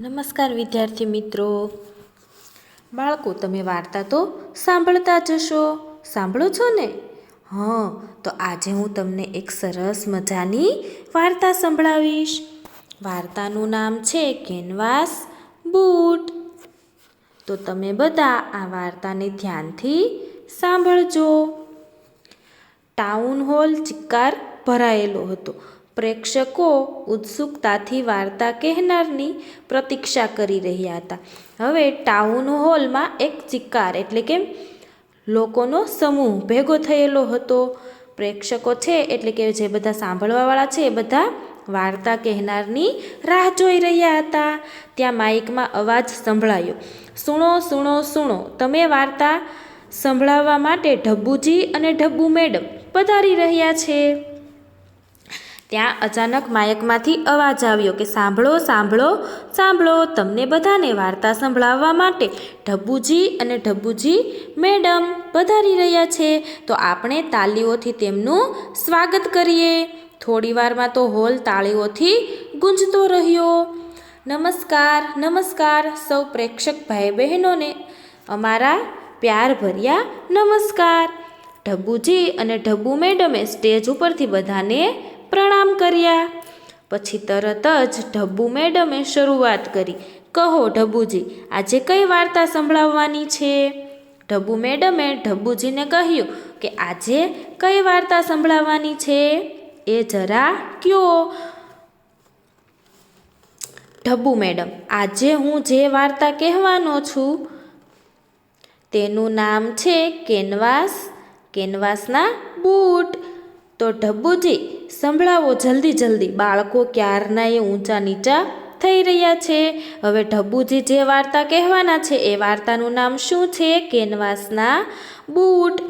નમસ્કાર વિદ્યાર્થી મિત્રો. બાળકો, તમે વાર્તા તો સાંભળતા જ હશો. સાંભળો છો ને? હં, તો આજે હું તમને એક સરસ મજાની વાર્તા સંભળાવીશ. વાર્તાનું નામ છે કેનવાસ બૂટ. તો તમે બધા આ વાર્તાને ધ્યાનથી સાંભળજો. ટાઉન હોલ ચિક્કાર ભરાયેલો હતો. પ્રેક્ષકો ઉત્સુકતાથી વાર્તા કહેનારની પ્રતીક્ષા કરી રહ્યા હતા. હવે ટાઉન હોલમાં એક ચિક્કાર એટલે કે લોકોનો સમૂહ ભેગો થયેલો હતો. પ્રેક્ષકો છે એટલે કે જે બધા સાંભળવાવાળા છે એ બધા વાર્તા કહેનારની રાહ જોઈ રહ્યા હતા. ત્યાં માઇકમાં અવાજ સંભળાયો. સુણો સુણો સુણો, તમે વાર્તા સંભળાવવા માટે ઢબ્બુજી અને ઢબ્બુ મેડમ પધારી રહ્યા છે. ત્યાં અચાનક માયકમાંથી અવાજ આવ્યો કે સાંભળો સાંભળો સાંભળો, તમને બધાને વાર્તા સંભળાવવા માટે ઢબ્બુજી અને ઢબ્બુજી મેડમ પધારી રહ્યા છે. તો આપણે તાલીઓથી તેમનું સ્વાગત કરીએ. થોડીવારમાં તો હોલ તાળીઓથી ગુંજતો રહ્યો. નમસ્કાર નમસ્કાર, સૌ પ્રેક્ષક ભાઈ બહેનોને અમારા પ્યાર ભર્યા નમસ્કાર. ઢબ્બુજી અને ઢબ્બુ મેડમે સ્ટેજ ઉપરથી બધાને પ્રણામ કર્યા. પછી તરત જ ઢબ્બુ મેડમે શરૂઆત કરી. કહો ઢબ્બુજી, આજે કઈ વાર્તા સંભળાવવાની છે? ઢબ્બુ મેડમે ઢબ્બુજીને કહ્યું કે આજે કઈ વાર્તા સંભળાવવાની છે? એ જરા કયો. ઢબ્બુ મેડમ, આજે હું જે વાર્તા કહેવાનો છું, તેનું નામ છે કેનવાસ, કેનવાસના બૂટ. તો ઢબ્બુજી સંભળાવો જલ્દી જલ્દી. બાળકો ક્યારના એ ઊંચા નીચા થઈ રહ્યા છે. હવે ઢબ્બુજી જે વાર્તા કહેવાના છે, એ વાર્તાનું નામ શું છે? કેનવાસના બૂટ.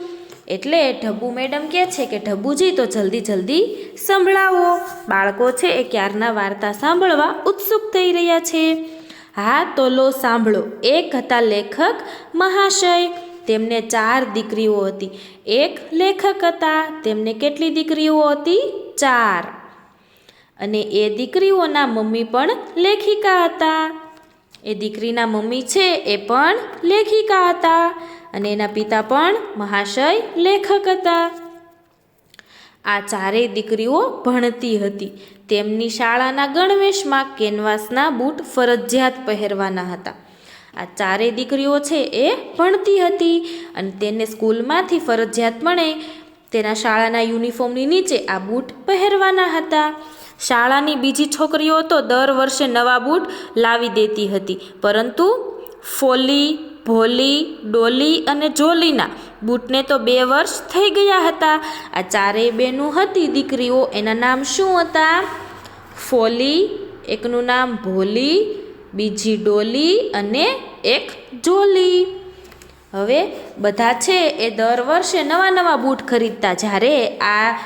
એટલે ઢબ્બુ મેડમ કહે છે કે ઢબ્બુજી તો જલ્દી જલ્દી સંભળાવો. બાળકો છે, એ ક્યારના વાર્તા સાંભળવા ઉત્સુક થઈ રહ્યા છે. હા, તો લો સાંભળો. એક હતા લેખક મહાશય. તેમને ચાર દીકરીઓ હતી. એક લેખક હતા. તેમને કેટલી દીકરીઓ હતી? ચાર. અને એ દીકરીઓના મમ્મી પણ લેખિકા હતા. એ દીકરીના મમ્મી છે એ પણ લેખિકા હતા અને એના પિતા પણ મહાશય લેખક હતા. આ ચારેય દીકરીઓ ભણતી હતી. તેમની શાળાના ગણવેશમાં કેનવાસના બૂટ ફરજિયાત પહેરવાના હતા. આ ચારેય દીકરીઓ છે એ ભણતી હતી અને તેને સ્કૂલમાંથી ફરજિયાતપણે તેના શાળાના યુનિફોર્મની નીચે આ બૂટ પહેરવાના હતા. શાળાની બીજી છોકરીઓ તો દર વર્ષે નવા બૂટ લાવી દેતી હતી, પરંતુ ફોલી, ભોલી, ડોલી અને જોલીના બૂટને તો બે વર્ષ થઈ ગયા હતા. આ ચારેય બેનું હતી, દીકરીઓ એના નામ શું હતા? ફોલી, એકનું નામ ભોલી, બીજી ડોલી અને એક જોલી. હવે બધા છે એ દર વર્ષે નવા નવા બૂટ ખરીદતા. જ્યારે આ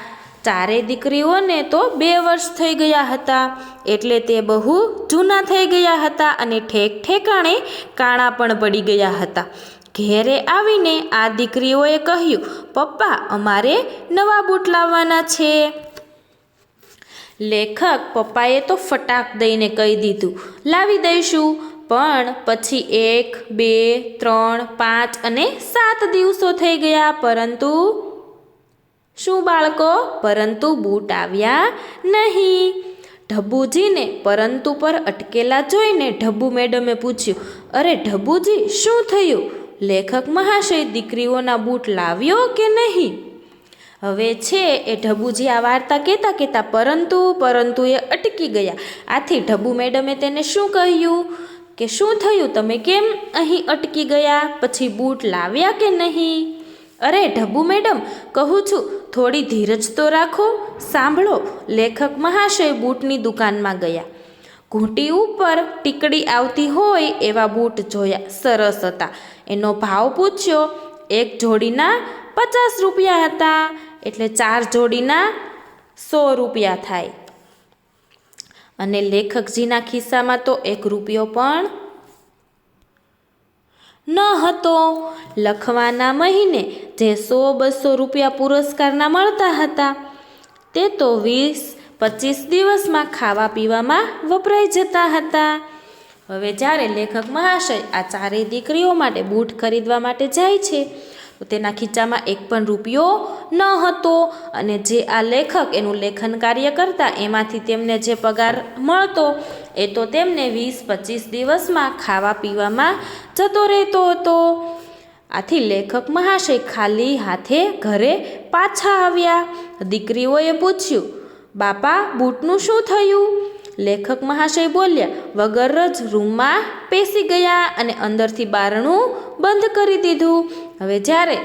ચારેય દીકરીઓને તો બે વર્ષ થઈ ગયા હતા. એટલે તે બહુ જૂના થઈ ગયા હતા અને ઠેક ઠેકાણે કાણા પણ પડી ગયા હતા. ઘેરે આવીને આ દીકરીઓએ કહ્યું, પપ્પા, અમારે નવા બૂટ લાવવાના છે. લેખક પપ્પાએ તો ફટાક દઈને કહી દીધું, લાવી દઈશું. પણ પછી એક, બે, ત્રણ, પાંચ અને સાત દિવસો થઈ ગયા, પરંતુ શું બાળકો? પરંતુ બૂટ આવ્યા નહીં. ઢબુજીને પરંતુ પર અટકેલા જોઈને ઢબુ મેડમે પૂછ્યું, અરે ઢબુજી, શું થયું? લેખક મહાશય દીકરીઓના બૂટ લાવ્યો કે નહીં? હવે છે, એ ઢબુજી આ વાર્તા કહેતા કહેતા પરંતુ પરંતુ એ અટકી ગયા. આથી ઢબુ મેડમે તેને શું કહ્યું? કે શું થયું? તમે કેમ અહીં અટકી ગયા? પછી બૂટ લાવ્યા કે નહીં? અરે ઢબુ મેડમ, કહું છું, થોડી ધીરજ તો રાખો. સાંભળો, લેખક મહાશય બૂટની દુકાનમાં ગયા. ઘૂંટી ઉપર ટીકડી આવતી હોય એવા બૂટ જોયા. સરસ હતા. એનો ભાવ પૂછ્યો, એક જોડીના પચાસ રૂપિયા હતા. એટલે ચાર જોડીના સો રૂપિયા થાય. અને લેખકજીના ખિસ્સામાં તો એક રૂપિયો પણ ન હતો. લખવાના મહિને જે સો બસો રૂપિયા પુરસ્કારના મળતા હતા, તે તો વીસ પચીસ દિવસમાં ખાવા પીવામાં વપરાઈ જતા હતા. હવે જ્યારે લેખક મહાશય આ ચારેય દીકરીઓ માટે બૂટ ખરીદવા માટે જાય છે તો તેના ખીચામાં એક પણ રૂપિયો ન હતો. અને જે આ લેખક એનું લેખન કાર્ય કરતા એમાંથી તેમને જે પગાર મળતો, એ તો તેમને વીસ પચીસ દિવસમાં ખાવા પીવામાં જતો રહેતો હતો. આથી લેખક મહાશય ખાલી હાથે ઘરે પાછા આવ્યા. દીકરીઓએ પૂછ્યું, બાપા, બૂટનું શું થયું? લેખક મહાશય બોલ્યા, વગર જ રૂમમાં પેસી ગયા અને અંદરથી બારણું બંધ કરી દીધું. હવે જ્યારે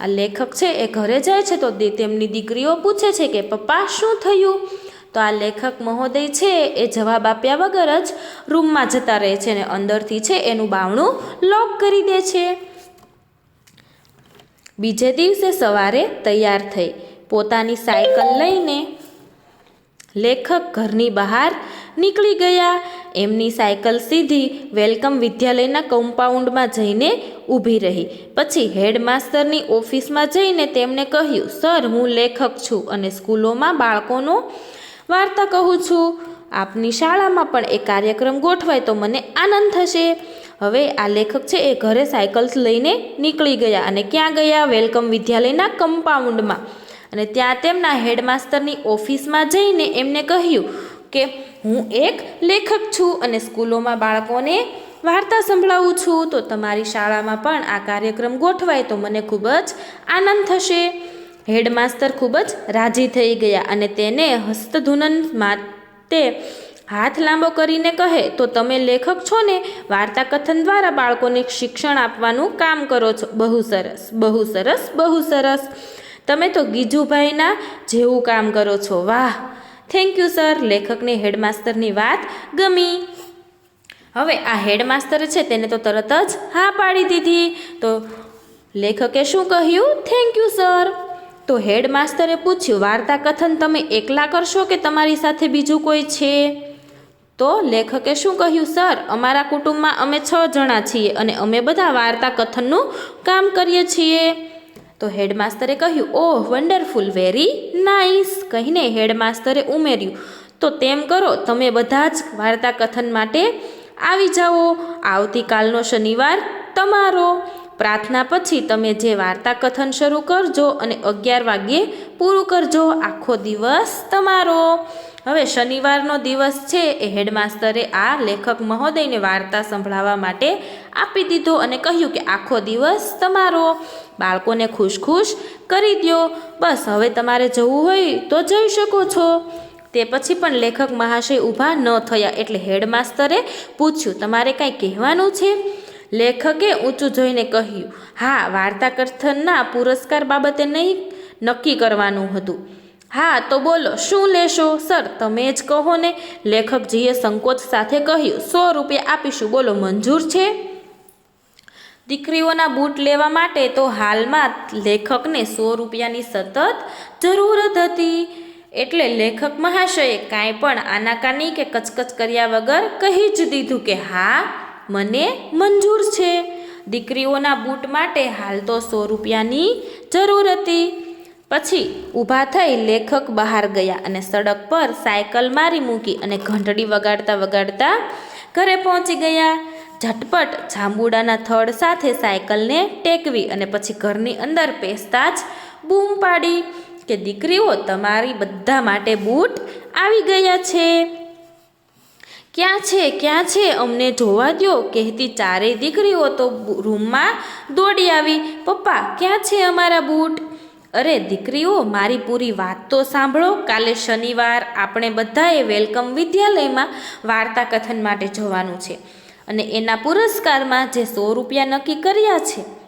આ લેખક છે એ ઘરે જાય છે તો તેમની દીકરીઓ પૂછે છે કે, પપ્પા, શું થયું? તો આ લેખક મહોદય છે એ જવાબ આપ્યા વગર જ રૂમમાં જતા રહે છે અને અંદરથી છે એનું બાવણું લોક કરી દે છે. બીજે દિવસે સવારે તૈયાર થઈ પોતાની સાયકલ લઈને લેખક ઘરની બહાર નીકળી ગયા. એમની સાયકલ સીધી વેલકમ વિદ્યાલયના કમ્પાઉન્ડમાં જઈને ઊભી રહી. પછી હેડમાસ્ટરની ઓફિસમાં જઈને તેમણે કહ્યું, સર, હું લેખક છું અને સ્કૂલોમાં બાળકોનો વાર્તા કહું છું. આપની શાળામાં પણ એ કાર્યક્રમ ગોઠવાય તો મને આનંદ થશે. હવે આ લેખક છે એ ઘરે સાયકલ્સ લઈને નીકળી ગયા અને ક્યાં ગયા? વેલકમ વિદ્યાલયના કમ્પાઉન્ડમાં. અને ત્યાં તેમના હેડમાસ્ટરની ઓફિસમાં જઈને એમને કહ્યું કે, હું એક લેખક છું અને સ્કૂલોમાં બાળકોને વાર્તા સંભળાવું છું. તો તમારી શાળામાં પણ આ કાર્યક્રમ ગોઠવાય તો મને ખૂબ જ આનંદ થશે. હેડમાસ્ટર ખૂબ જ રાજી થઈ ગયા અને તેને હસ્તધૂનન માટે હાથ લાંબો કરીને કહે, તો તમે લેખક છો ને? વાર્તા કથન દ્વારા બાળકોને શિક્ષણ આપવાનું કામ કરો છો. બહુ સરસ બહુ સરસ બહુ સરસ. તમે તો ગીજુભાઈના જેવું કામ કરો છો. વાહ. થેન્ક યુ સર લેખકને હેડમાસ્તરની વાત ગમી. હવે આ હેડમાસ્તર છે તેને તો તરત જ હા પાડી દીધી. તો લેખકે શું કહ્યું? થેન્ક યુ સર તો હેડમાસ્તરે પૂછ્યું વાર્તા કથન તમે એકલા કરશો કે તમારી સાથે બીજું કોઈ છે? તો લેખકે શું કહ્યું, સર, અમારા કુટુંબમાં અમે છ જણા છીએ અને અમે બધા વાર્તા કથનનું કામ કરીએ છીએ. તો હેડમાસ્ટરે કહ્યું, ઓહ, વન્ડરફુલ, વેરી નાઇસ, કહીને હેડમાસ્ટરે ઉમેર્યું, તો તેમ કરો, તમે બધા જ વાર્તા કથન માટે આવી જાઓ. આવતીકાલનો શનિવાર તમારો. પ્રાર્થના પછી તમે જે વાર્તા કથન શરૂ કરજો અને અગિયાર વાગ્યે પૂરું કરજો. આખો દિવસ તમારો. હવે શનિવારનો દિવસ છે એ હેડમાસ્ટરે આ લેખક મહોદયને વાર્તા સંભળાવવા માટે આપી દીધો અને કહ્યું કે આખો દિવસ તમારો બાળકોને ખુશ ખુશ કરી દ્યો. બસ, હવે તમારે જવું હોય તો જઈ શકો છો. તે પછી પણ લેખક મહાશય ઊભા ન થયા એટલે હેડમાસ્ટરે પૂછ્યું, તમારે કાંઈ કહેવાનું છે? લેખકે ઊંચું જોઈને કહ્યું, હા, વાર્તા કથનના પુરસ્કાર બાબતે નહીં, નક્કી કરવાનું હતું. હા, તો બોલો, શું લેશો? સર, તમે જ કહો ને. લેખકજીએ સંકોચ સાથે કહ્યું, સો રૂપિયા આપીશું. બોલો, મંજૂર છે? દીકરીઓના બૂટ લેવા માટે તો હાલમાં લેખકને સો રૂપિયાની સતત જરૂરત હતી. એટલે લેખક મહાશયે કાંઈ પણ આનાકાની કે કચકચ કર્યા વગર કહી જ દીધું કે, હા, મને મંજૂર છે. દીકરીઓના બૂટ માટે હાલ તો સો રૂપિયાની જરૂર હતી. પછી ઊભા થઈ લેખક બહાર ગયા અને સડક પર સાયકલ મારી મૂકી અને ઘંટડી વગાડતા વગાડતા ઘરે પહોંચી ગયા. ઝટપટ જાંબુડાના થડ સાથે સાયકલને ટેકવી અને પછી ઘરની અંદર પેસતા જ બૂમ પાડી કે દીકરીઓ, તમારી બધા માટે બૂટ આવી ગયા છે. ક્યાં છે ક્યાં છે? અમને જોવા દ્યો. કહેતી ચારેય દીકરીઓ તો રૂમમાં દોડી આવી. પપ્પા, ક્યાં છે અમારા બૂટ? અરે, દીકરીઓ, મારી પૂરી વાત તો સાંભળો. કાલે શનિવાર આપણે બધાએ વેલકમ વિદ્યાલયમાં વાર્તા કથન માટે જવાનું છે. અને એના પુરસ્કારમાં જે સો રૂપિયા નક્કી કર્યા છે.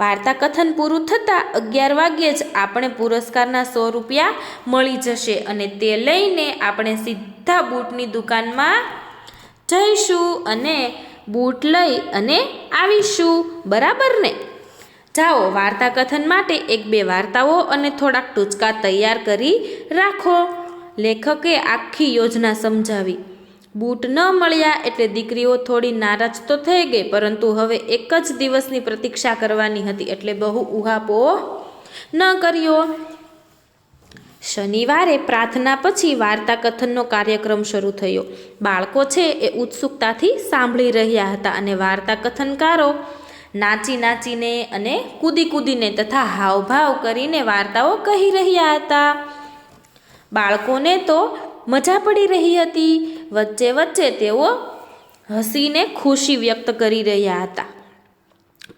વાર્તા કથન પૂરું થતાં અગિયાર વાગ્યે જ આપણે પુરસ્કારના સો રૂપિયા મળી જશે અને તે લઈને આપણે સીધા બૂટની દુકાનમાં જઈશું અને બૂટ લઈ અને આવીશું. બરાબર ને? જાઓ વાર્તા કથન માટે એક બે વાર્તાઓ અને થોડાક ટૂચકા તૈયાર કરી રાખો. લેખકે આખી યોજના સમજાવી. બૂટ ન મળ્યા એટલે દીકરીઓ થોડી નારાજ તો થઈ ગઈ, પરંતુ હવે એક જ દિવસની પ્રતીક્ષા કરવાની હતી એટલે બહુ ઉહાપો ન કર્યો. શનિવારે પ્રાર્થના પછી વાર્તા કથનનો કાર્યક્રમ શરૂ થયો. બાળકો છે એ ઉત્સુકતાથી સાંભળી રહ્યા હતા અને વાર્તા કથનકારો નાચી નાચીને અને કૂદી કૂદીને તથા હાવભાવ કરીને વાર્તાઓ કહી રહ્યા હતા. બાળકોને તો મજા પડી રહી હતી. વચ્ચે વચ્ચે તેઓ હસીને ખુશી વ્યક્ત કરી રહ્યા હતા.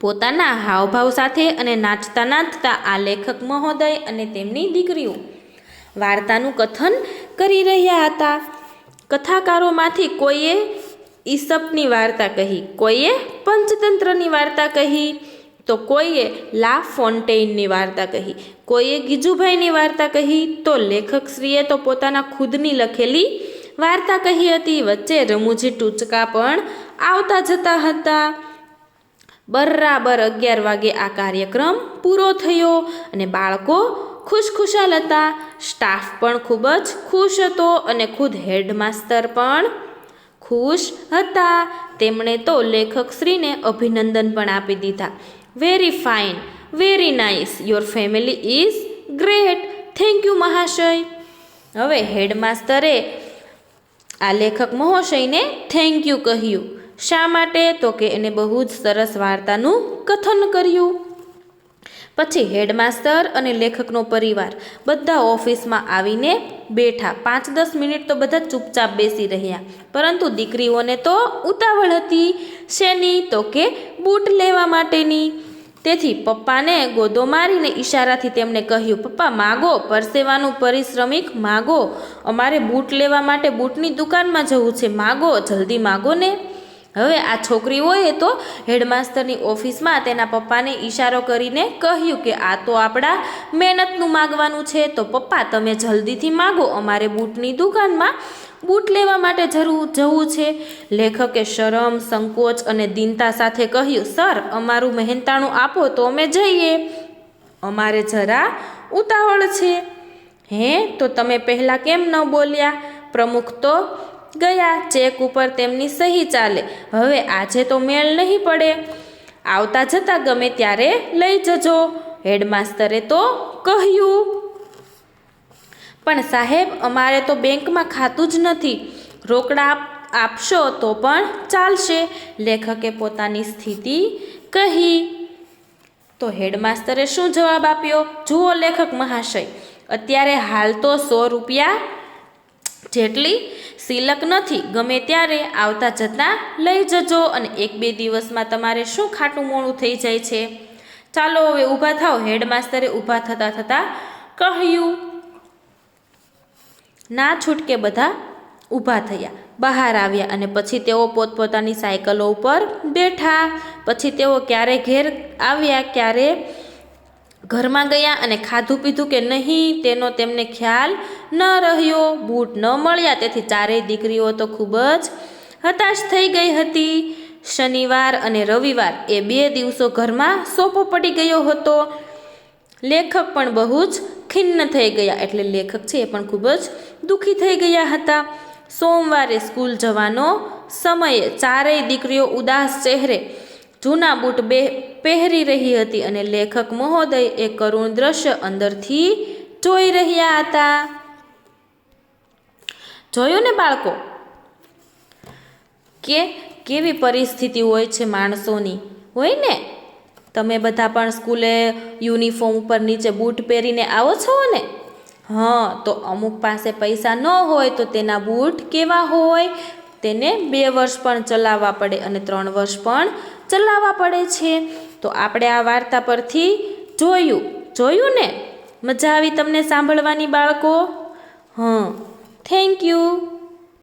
પોતાના હાવભાવ સાથે અને નાચતા નાચતા આ લેખક મહોદય અને તેમની દીકરીઓ વાર્તાનું કથન કરી રહ્યા હતા. કથાકારોમાંથી કોઈએ ઈસપની વાર્તા કહી, કોઈએ પંચતંત્રની વાર્તા કહી તો કોઈએ લા ફોન્ટેઇનની વાર્તા કહી, કોઈએ ગીજુભાઈની વાર્તા કહી, તો લેખકશ્રીએ તો પોતાના ખુદની લખેલી વાર્તા કહી હતી. વચ્ચે રમૂજી ટૂચકા પણ આવતા જતા હતા. બરાબર અગિયાર વાગે આ કાર્યક્રમ પૂરો થયો અને બાળકો ખુશખુશાલ હતા. સ્ટાફ પણ ખૂબ જ ખુશ હતો અને ખુદ હેડમાસ્તર પણ ખુશ હતા. તેમણે તો લેખકશ્રીને અભિનંદન પણ આપી દીધા. Very fine very nice your family is great thank you મહાશય હવે હેડમાસ્તરે આ લેખક મહોશયને થેન્ક યુ કહ્યું. શા માટે? તો કે એને બહુ જ સરસ વાર્તાનું કથન કર્યું. પછી હેડમાસ્તર અને લેખકનો પરિવાર બધા ઓફિસમાં આવીને બેઠા. પાંચ દસ મિનિટ તો બધા ચૂપચાપ બેસી રહ્યા. પરંતુ દીકરીઓને તો ઉતાવળ હતી શેની? તો કે બૂટ લેવા માટેની. તેથી પપ્પાને ગોદો મારીને ઈશારાથી તેમણે કહ્યું, પપ્પા, માગો, પરસેવાનું પરિશ્રમિક માગો. અમારે બૂટ લેવા માટે બૂટની દુકાનમાં જવું છે. માગો, જલ્દી માગો ને. હવે આ છોકરીઓએ તો હેડમાસ્તરની ઓફિસમાં તેના પપ્પાને ઈશારો કરીને કહ્યું કે, આ તો આપણા મહેનતનું માગવાનું છે. તો પપ્પા, તમે જલ્દીથી માગો. અમારે બૂટની દુકાનમાં બૂટ લેવા માટે જરૂર જવું છે? લેખકે શરમ, સંકોચ અને દીનતા સાથે કહ્યું, સર, અમારું મહેનતાણું આપો તો અમે જઈએ. અમારે જરા ઉતાવળ છે. હે? તો તમે પહેલાં કેમ ન બોલ્યા? પ્રમુખ તો ગયા, ચેક ઉપર તેમની સહી ચાલે. હવે આજે તો મેળ નહીં પડે. આવતા જતાં ગમે ત્યારે લઈ જજો. હેડમાસ્તરે તો કહ્યું. પણ સાહેબ, અમારે તો બેંકમાં ખાતું જ નથી. રોકડા આપશો તો પણ ચાલશે. લેખકે પોતાની સ્થિતિ કહી. તો હેડમાસ્તરે શું જવાબ આપ્યો? જુઓ લેખક મહાશય, અત્યારે હાલ તો સો રૂપિયા જેટલી સિલક નથી, ગમે ત્યારે આવતા જતાં લઈ જજો અને એક બે દિવસમાં તમારે શું ખાટું મોડું થઈ જાય છે? ચાલો હવે ઊભા થાવ હેડમાસ્તરે ઊભા થતાં થતાં કહ્યું ના છૂટકે બધા ઊભા થયા. બહાર આવ્યા અને પછી તેઓ પોતપોતાની સાયકલો ઉપર બેઠા. પછી તેઓ ક્યારે ઘેર આવ્યા, ક્યારે ઘરમાં ગયા અને ખાધું પીધું કે નહીં, તેનો તેમને ખ્યાલ ન રહ્યો, બૂટ ન મળ્યા. તેથી ચારેય દીકરીઓ તો ખૂબ જ હતાશ થઈ ગઈ હતી. શનિવાર અને રવિવાર એ બે દિવસો ઘરમાં સોપો પડી ગયો હતો. લેખક પણ બહુ જ ખિન્ન થઈ ગયા એટલે લેખક છે એ પણ ખૂબ જ દુઃખી થઈ ગયા હતા. સોમવારે સ્કૂલ જવાનો સમયે ચારેય દીકરીઓ ઉદાસ ચહેરે જૂના બૂટ બે પહેરી રહી હતી અને લેખક મહોદય એ કરુણ દ્રશ્ય અંદરથી જોઈ રહ્યા હતા. જોયું ને બાળકો? કે કેવી પરિસ્થિતિ હોય છે માણસોની, હોય ને? તમે બધા પણ સ્કૂલે યુનિફોર્મ ઉપર નીચે બૂટ પહેરીને આવો છો ને? હા, તો અમુક પાસે પૈસા ન હોય તો તેના બૂટ કેવા હોય? તેને બે વર્ષ પણ ચલાવવા પડે અને ત્રણ વર્ષ પણ ચલાવવા પડે છે. તો આપણે આ વાર્તા પરથી જોયું. જોયું ને? મજા આવી તમને સાંભળવાની બાળકો? હં. Thank you.